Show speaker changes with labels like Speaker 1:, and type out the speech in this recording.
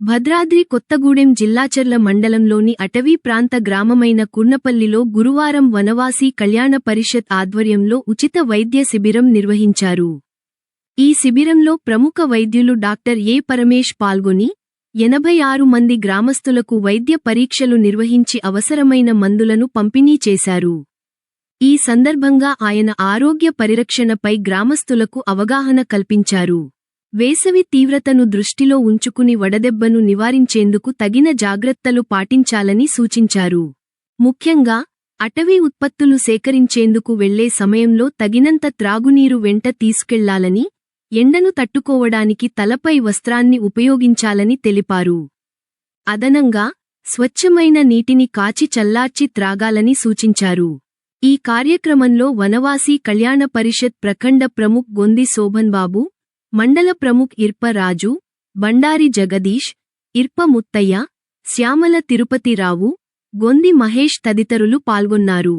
Speaker 1: భద్రాద్రి కొత్తగూడెం జిల్లాచర్ల మండలంలోని అటవీ ప్రాంత గ్రామమైన కుర్నపల్లిలో గురువారం వనవాసీ కళ్యాణ పరిషత్ ఆధ్వర్యంలో ఉచిత వైద్య శిబిరం నిర్వహించారు. ఈ శిబిరంలో ప్రముఖ వైద్యులు డాక్టర్ ఏ పరమేష్ పాల్గొని ఎనభై ఆరు మంది గ్రామస్తులకు వైద్య పరీక్షలు నిర్వహించి అవసరమైన మందులను పంపిణీ చేశారు. ఈ సందర్భంగా ఆయన ఆరోగ్య పరిరక్షణపై గ్రామస్తులకు అవగాహన కల్పించారు. వేసవి తీవ్రతను దృష్టిలో ఉంచుకుని వడదెబ్బను నివారించేందుకు తగిన జాగ్రత్తలు పాటించాలని సూచించారు. ముఖ్యంగా అటవీ ఉత్పత్తులు సేకరించేందుకు వెళ్ళే సమయంలో తగినంత త్రాగునీరు వెంట తీసుకెళ్ళాలని ఎండను తట్టుకోవడానికి తలపై వస్త్రాన్ని ఉపయోగించాలని తెలిపారు. అదనంగా స్వచ్ఛమైన నీటిని కాచి చల్లార్చి త్రాగాలని సూచించారు. ఈ కార్యక్రమంలో వనవాసీ కళ్యాణ పరిషత్ ప్రఖండ ప్రముఖ్ గొంది శోభన్ బాబు మండల ప్రముఖ్ ఇర్ప రాజు బండారి జగదీష్ ఇర్ప ముత్తయ్య శ్యామల తిరుపతిరావు గొంది మహేష్ తదితరులు పాల్గొన్నారు.